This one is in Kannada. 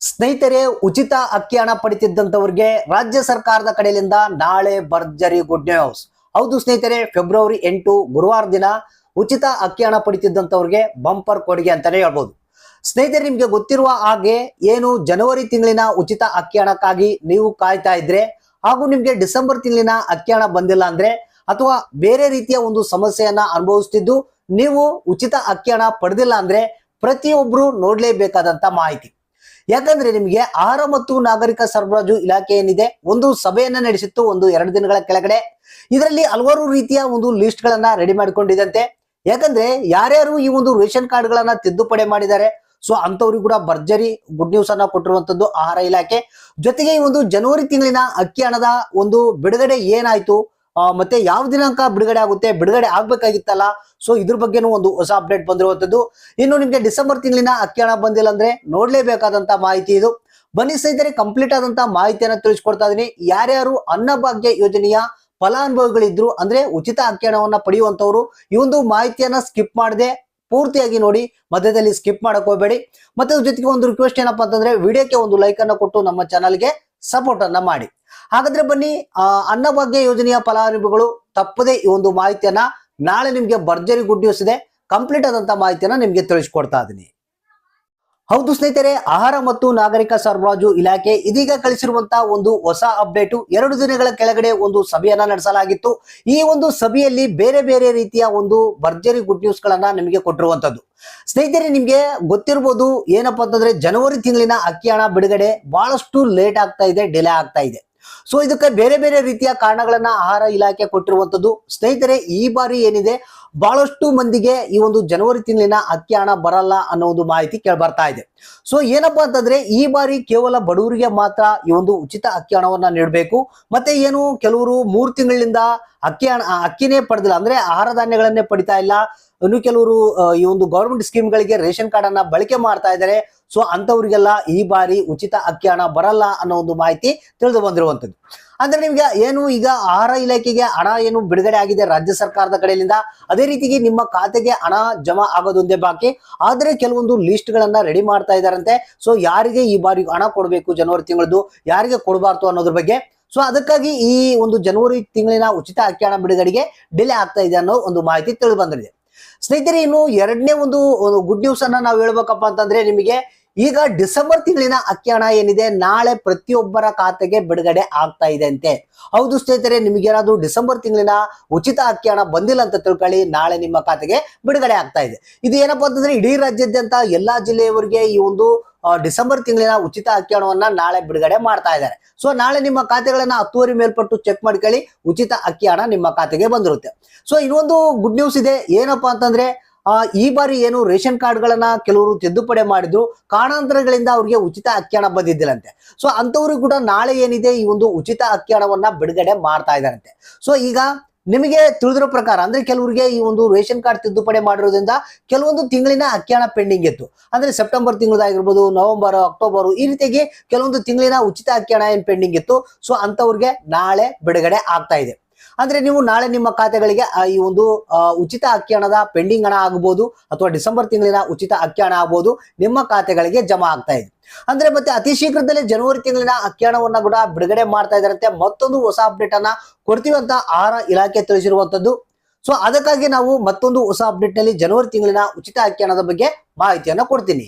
ಸ್ನೇಹಿತರೆ, ಉಚಿತ ಅಕ್ಕಿ ಹಣ ಪಡಿತಿದ್ದಂಥವ್ರಿಗೆ ರಾಜ್ಯ ಸರ್ಕಾರದ ಕಡೆಯಿಂದ ನಾಳೆ ಭರ್ಜರಿ ಗುಡ್ ನ್ಯೂಸ್ ಹೌದು ಸ್ನೇಹಿತರೆ ಫೆಬ್ರವರಿ ಎಂಟು, ಗುರುವಾರ ದಿನ ಉಚಿತ ಅಕ್ಕಿ ಹಣ ಪಡಿತಿದ್ದಂಥವ್ರಿಗೆ ಬಂಪರ್ ಕೊಡುಗೆ ಅಂತಾನೆ ಹೇಳ್ಬೋದು. ಸ್ನೇಹಿತರೆ, ನಿಮ್ಗೆ ಗೊತ್ತಿರುವ ಹಾಗೆ ಏನು ಜನವರಿ ತಿಂಗಳಿನ ಉಚಿತ ಅಕ್ಕಿ ಹಣಕ್ಕಾಗಿ ನೀವು ಕಾಯ್ತಾ ಇದ್ರೆ ಹಾಗೂ ನಿಮ್ಗೆ ಡಿಸೆಂಬರ್ ತಿಂಗಳಿನ ಅಕ್ಕಿ ಹಣ ಬಂದಿಲ್ಲ ಅಂದ್ರೆ ಅಥವಾ ಬೇರೆ ರೀತಿಯ ಒಂದು ಸಮಸ್ಯೆಯನ್ನ ಅನುಭವಿಸ್ತಿದ್ದು ನೀವು ಉಚಿತ ಅಕ್ಕಿ ಹಣ ಪಡೆದಿಲ್ಲ ಅಂದ್ರೆ ಪ್ರತಿಯೊಬ್ರು ನೋಡ್ಲೇಬೇಕಾದಂತ ಮಾಹಿತಿ. ಯಾಕಂದ್ರೆ ನಿಮಗೆ ಆಹಾರ ಮತ್ತು ನಾಗರಿಕ ಸರಬರಾಜು ಇಲಾಖೆ ಏನಿದೆ, ಒಂದು ಸಭೆಯನ್ನ ನಡೆಸಿತ್ತು, ಒಂದು ಎರಡು ದಿನಗಳ ಕೆಳಗಡೆ. ಇದರಲ್ಲಿ ಹಲವಾರು ರೀತಿಯ ಒಂದು ಲಿಸ್ಟ್ ಗಳನ್ನ ರೆಡಿ ಮಾಡಿಕೊಂಡಿದಂತೆ ಯಾಕಂದ್ರೆ ಯಾರ್ಯಾರು ಈ ಒಂದು ರೇಷನ್ ಕಾರ್ಡ್ ಗಳನ್ನ ತಿದ್ದುಪಡಿ ಮಾಡಿದ್ದಾರೆ, ಸೊ ಅಂತವ್ರಿಗೆ ಕೂಡ ಭರ್ಜರಿ ಗುಡ್ ನ್ಯೂಸ್ ಅನ್ನ ಕೊಟ್ಟಿರುವಂತದ್ದು ಆಹಾರ ಇಲಾಖೆ. ಜೊತೆಗೆ ಈ ಒಂದು ಜನವರಿ ತಿಂಗಳಿನ ಅಕ್ಕಿ ಹಣದ ಒಂದು ಬಿಡುಗಡೆ ಏನಾಯ್ತು ಮತ್ತೆ ಯಾವ ದಿನಾಂಕ ಬಿಡುಗಡೆ ಆಗುತ್ತೆ? ಬಿಡುಗಡೆ ಆಗ್ಬೇಕಾಗಿತ್ತಲ್ಲ? ಸೊ ಇದ್ರ ಬಗ್ಗೆನೂ ಒಂದು ಹೊಸ ಅಪ್ಡೇಟ್ ಬಂದಿರುವಂತದ್ದು. ಇನ್ನು ನಿಮ್ಗೆ ಡಿಸೆಂಬರ್ ತಿಂಗಳಿನ ಅಕ್ಕಿ ಹಣ ಬಂದಿಲ್ಲ ಅಂದ್ರೆ ನೋಡ್ಲೇಬೇಕಾದಂತ ಮಾಹಿತಿ ಇದು. ಬನ್ನಿ ಕಂಪ್ಲೀಟ್ ಆದಂತ ಮಾಹಿತಿಯನ್ನ ತಿಳಿಸ್ಕೊಡ್ತಾ ಇದೀನಿ. ಯಾರ್ಯಾರು ಅನ್ನಭಾಗ್ಯ ಯೋಜನೆಯ ಫಲಾನುಭವಿಗಳಿದ್ರು ಅಂದ್ರೆ ಉಚಿತ ಅಕ್ಕಿ ಹಣವನ್ನ ಪಡೆಯುವಂತವ್ರು ಈ ಒಂದು ಮಾಹಿತಿಯನ್ನ ಸ್ಕಿಪ್ ಮಾಡದೆ ಪೂರ್ತಿಯಾಗಿ ನೋಡಿ, ಮಧ್ಯದಲ್ಲಿ ಸ್ಕಿಪ್ ಮಾಡಕ್ ಹೋಗ್ಬೇಡಿ. ಮತ್ತೆ ಜೊತೆಗೆ ಒಂದು ರಿಕ್ವೆಸ್ಟ್ ಏನಪ್ಪಾ ಅಂತಂದ್ರೆ ವಿಡಿಯೋಕ್ಕೆ ಒಂದು ಲೈಕ್ ಅನ್ನ ಕೊಟ್ಟು ನಮ್ಮ ಚಾನಲ್ಗೆ ಸಪೋರ್ಟ್ ಅನ್ನ ಮಾಡಿ. ಹಾಗಾದ್ರೆ ಬನ್ನಿ ಅನ್ನಭಾಗ್ಯ ಯೋಜನೆಯ ಫಲಾನುಭವಿಗಳು ತಪ್ಪದೆ ಈ ಒಂದು ಮಾಹಿತಿಯನ್ನ ನಾಳೆ ನಿಮ್ಗೆ ಭರ್ಜರಿ ಗುಡ್ ನ್ಯೂಸ್ ಇದೆ. ಕಂಪ್ಲೀಟ್ ಆದಂತ ಮಾಹಿತಿಯನ್ನ ನಿಮ್ಗೆ ತಿಳಿಸ್ಕೊಡ್ತಾ ಇದೀನಿ ಹೌದು ಸ್ನೇಹಿತರೆ, ಆಹಾರ ಮತ್ತು ನಾಗರಿಕ ಸರಬರಾಜು ಇಲಾಖೆ ಇದೀಗ ಕಳಿಸಿರುವಂತಹ ಒಂದು ಹೊಸ ಅಪ್ಡೇಟ್. ಎರಡು ದಿನಗಳ ಕೆಳಗಡೆ ಒಂದು ಸಭೆಯನ್ನ ನಡೆಸಲಾಗಿತ್ತು. ಈ ಒಂದು ಸಭೆಯಲ್ಲಿ ಬೇರೆ ಬೇರೆ ರೀತಿಯ ಒಂದು ಭರ್ಜರಿ ಗುಡ್ ನ್ಯೂಸ್ ಗಳನ್ನ ನಿಮಗೆ ಕೊಟ್ಟಿರುವಂತದ್ದು. ಸ್ನೇಹಿತರೆ, ನಿಮ್ಗೆ ಗೊತ್ತಿರ್ಬೋದು ಏನಪ್ಪಾ ಅಂತಂದ್ರೆ ಜನವರಿ ತಿಂಗಳಿನ ಅಕ್ಕಿ ಹಣ ಬಿಡುಗಡೆ ಬಹಳಷ್ಟು ಲೇಟ್ ಆಗ್ತಾ ಇದೆ ಡಿಲೇ ಆಗ್ತಾ ಇದೆ. ಸೊ ಇದಕ್ಕೆ ಬೇರೆ ಬೇರೆ ರೀತಿಯ ಕಾರಣಗಳನ್ನ ಆಹಾರ ಇಲಾಖೆ ಕೊಟ್ಟಿರುವಂತದ್ದು. ಸ್ನೇಹಿತರೆ, ಈ ಬಾರಿ ಏನಿದೆ? ಬಹಳಷ್ಟು ಮಂದಿಗೆ ಈ ಒಂದು ಜನವರಿ ತಿಂಗಳಿನ ಅಕ್ಕಿ ಹಣ ಬರಲ್ಲ ಅನ್ನೋ ಒಂದು ಮಾಹಿತಿ ಕೇಳಿ ಬರ್ತಾ ಇದೆ. ಸೊ ಏನಪ್ಪಾ ಅಂತಂದ್ರೆ ಈ ಬಾರಿ ಕೇವಲ ಬಡವರಿಗೆ ಮಾತ್ರ ಈ ಒಂದು ಉಚಿತ ಅಕ್ಕಿ ಹಣವನ್ನ ನೀಡಬೇಕು. ಮತ್ತೆ ಏನು ಕೆಲವರು ಮೂರು ತಿಂಗಳಿಂದ ಅಕ್ಕಿ ಹಣ, ಅಕ್ಕಿನೇ ಪಡೆದಿಲ್ಲ, ಅಂದ್ರೆ ಆಹಾರ ಧಾನ್ಯಗಳನ್ನೇ ಪಡಿತಾ ಇಲ್ಲ. ಇನ್ನು ಕೆಲವರು ಈ ಒಂದು ಗೌರ್ಮೆಂಟ್ ಸ್ಕೀಮ್ಗಳಿಗೆ ರೇಷನ್ ಕಾರ್ಡ್ ಅನ್ನ ಬಳಕೆ ಮಾಡ್ತಾ ಇದ್ದಾರೆ. ಸೊ ಅಂಥವ್ರಿಗೆಲ್ಲ ಈ ಬಾರಿ ಉಚಿತ ಅಕ್ಕಿ ಹಣ ಬರಲ್ಲ ಅನ್ನೋ ಒಂದು ಮಾಹಿತಿ ತಿಳಿದು ಬಂದಿರುವಂತದ್ದು ಅಂದ್ರೆ ನಿಮ್ಗೆ ಏನು ಈಗ ಆಹಾರ ಇಲಾಖೆಗೆ ಹಣ ಏನು ಬಿಡುಗಡೆ ಆಗಿದೆ ರಾಜ್ಯ ಸರ್ಕಾರದ ಕಡೆಯಿಂದ? ಅದೇ ರೀತಿಗೆ ನಿಮ್ಮ ಖಾತೆಗೆ ಹಣ ಜಮಾ ಆಗೋದೊಂದೇ ಬಾಕಿ. ಆದ್ರೆ ಕೆಲವೊಂದು ಲಿಸ್ಟ್ ಗಳನ್ನ ರೆಡಿ ಮಾಡ್ತಾ ಇದಾರಂತೆ ಸೊ ಯಾರಿಗೆ ಈ ಬಾರಿ ಹಣ ಕೊಡಬೇಕು ಜನವರಿ ತಿಂಗಳದ್ದು? ಯಾರಿಗೆ ಕೊಡಬಾರ್ದು ಅನ್ನೋದ್ರ ಬಗ್ಗೆ? ಸೊ ಅದಕ್ಕಾಗಿ ಈ ಒಂದು ಜನವರಿ ತಿಂಗಳಿನ ಉಚಿತ ಅಕ್ಕಿ ಹಣ ಬಿಡುಗಡೆಗೆ ಡಿಲೇ ಆಗ್ತಾ ಇದೆ ಅನ್ನೋ ಒಂದು ಮಾಹಿತಿ ತಿಳಿದು ಬಂದಿದೆ. ಸ್ನೇಹಿತರೆ, ಇನ್ನು ಎರಡನೇ ಒಂದು ಗುಡ್ ನ್ಯೂಸ್ ಅನ್ನ ನಾವು ಹೇಳ್ಬೇಕಪ್ಪ ಅಂತಂದ್ರೆ ನಿಮಗೆ ಈಗ ಡಿಸೆಂಬರ್ ತಿಂಗಳಿನ ಅಕ್ಕಿ ಹಣ ಏನಿದೆ? ನಾಳೆ ಪ್ರತಿಯೊಬ್ಬರ ಖಾತೆಗೆ ಬಿಡುಗಡೆ ಆಗ್ತಾ ಇದೆ ಅಂತೆ. ಹೌದು ಸ್ನೇಹಿತರೆ, ನಿಮಗೇನಾದ್ರೂ ಡಿಸೆಂಬರ್ ತಿಂಗಳಿನ ಉಚಿತ ಅಕ್ಕಿ ಹಣ ಬಂದಿಲ್ಲ ಅಂತ ತಿಳ್ಕೊಳ್ಳಿ. ನಾಳೆ ನಿಮ್ಮ ಖಾತೆಗೆ ಬಿಡುಗಡೆ ಆಗ್ತಾ ಇದೆ. ಇದು ಏನಪ್ಪಾ ಅಂತಂದ್ರೆ ಇಡೀ ರಾಜ್ಯಾದ್ಯಂತ ಎಲ್ಲಾ ಜಿಲ್ಲೆಯವರಿಗೆ ಈ ಒಂದು ಡಿಸೆಂಬರ್ ತಿಂಗಳಿನ ಉಚಿತ ಅಕ್ಕಿ ಹಣವನ್ನ ನಾಳೆ ಬಿಡುಗಡೆ ಮಾಡ್ತಾ ಇದ್ದಾರೆ. ಸೊ, ನಾಳೆ ನಿಮ್ಮ ಖಾತೆಗಳನ್ನ ಹತ್ತುವರಿ ಮೇಲ್ಪಟ್ಟು ಚೆಕ್ ಮಾಡ್ಕೊಳ್ಳಿ. ಉಚಿತ ಅಕ್ಕಿ ಹಣ ನಿಮ್ಮ ಖಾತೆಗೆ ಬಂದಿರುತ್ತೆ. ಸೊ, ಇನ್ನೊಂದು ಗುಡ್ ನ್ಯೂಸ್ ಇದೆ. ಏನಪ್ಪಾ ಅಂತಂದ್ರೆ ಆ, ಈ ಬಾರಿ ಏನು ರೇಷನ್ ಕಾರ್ಡ್ಗಳನ್ನ ಕೆಲವರು ತಿದ್ದುಪಡಿ ಮಾಡಿದ್ರು ಕಾರಣಾಂತರಗಳಿಂದ ಅವ್ರಿಗೆ ಉಚಿತ ಅಕ್ಕಿ ಬಂದಿದ್ದಿಲ್ಲಂತೆ. ಸೊ ಅಂಥವ್ರು ಕೂಡ ನಾಳೆ ಏನಿದೆ ಈ ಒಂದು ಉಚಿತ ಅಕ್ಕಿ ಬಿಡುಗಡೆ ಮಾಡ್ತಾ ಇದ್ದಾರಂತೆ. ಸೊ ಈಗ ನಿಮಗೆ ತಿಳಿದಿರೋ ಪ್ರಕಾರ ಅಂದ್ರೆ ಕೆಲವರಿಗೆ ಈ ಒಂದು ರೇಷನ್ ಕಾರ್ಡ್ ತಿದ್ದುಪಡಿ ಮಾಡಿರೋದ್ರಿಂದ ಕೆಲವೊಂದು ತಿಂಗಳಿನ ಅಕ್ಕಿ ಪೆಂಡಿಂಗ್ ಇತ್ತು. ಅಂದ್ರೆ ಸೆಪ್ಟೆಂಬರ್ ತಿಂಗಳದಾಗಿರ್ಬೋದು ನವೆಂಬರ್ ಅಕ್ಟೋಬರ್ ಈ ರೀತಿಯಾಗಿ ಕೆಲವೊಂದು ತಿಂಗಳಿನ ಉಚಿತ ಅಕ್ಕಿ ಹಣ ಏನ್ ಪೆಂಡಿಂಗ್ ಇತ್ತು. ಸೊ ಅಂಥವ್ರಿಗೆ ನಾಳೆ ಬಿಡುಗಡೆ ಆಗ್ತಾ ಇದೆ. ಅಂದ್ರೆ ನೀವು ನಾಳೆ ನಿಮ್ಮ ಖಾತೆಗಳಿಗೆ ಈ ಒಂದು ಉಚಿತ ಅಕ್ಕಿ ಹಣದ ಪೆಂಡಿಂಗ್ ಹಣ ಆಗಬಹುದು ಅಥವಾ ಡಿಸೆಂಬರ್ ತಿಂಗಳಿನ ಉಚಿತ ಅಕ್ಕಿ ಹಣ ಆಗಬಹುದು ನಿಮ್ಮ ಖಾತೆಗಳಿಗೆ ಜಮಾ ಆಗ್ತಾ ಇದೆ. ಅಂದ್ರೆ ಮತ್ತೆ ಅತಿ ಶೀಘ್ರದಲ್ಲೇ ಜನವರಿ ತಿಂಗಳಿನ ಅಕ್ಕಿ ಹಣವನ್ನ ಕೂಡ ಬಿಡುಗಡೆ ಮಾಡ್ತಾ ಇದಾರಂತೆ ಮತ್ತೊಂದು ಹೊಸ ಅಪ್ಡೇಟ್ ಅನ್ನ ಕೊಡ್ತೀವಿ ಅಂತ ಆಹಾರ ಇಲಾಖೆ ತಿಳಿಸಿರುವಂತದ್ದು. ಸೊ ಅದಕ್ಕಾಗಿ ನಾವು ಮತ್ತೊಂದು ಹೊಸ ಅಪ್ಡೇಟ್ನಲ್ಲಿ ಜನವರಿ ತಿಂಗಳಿನ ಉಚಿತ ಅಕ್ಕಿ ಹಣದ ಬಗ್ಗೆ ಮಾಹಿತಿಯನ್ನ ಕೊಡ್ತೀನಿ.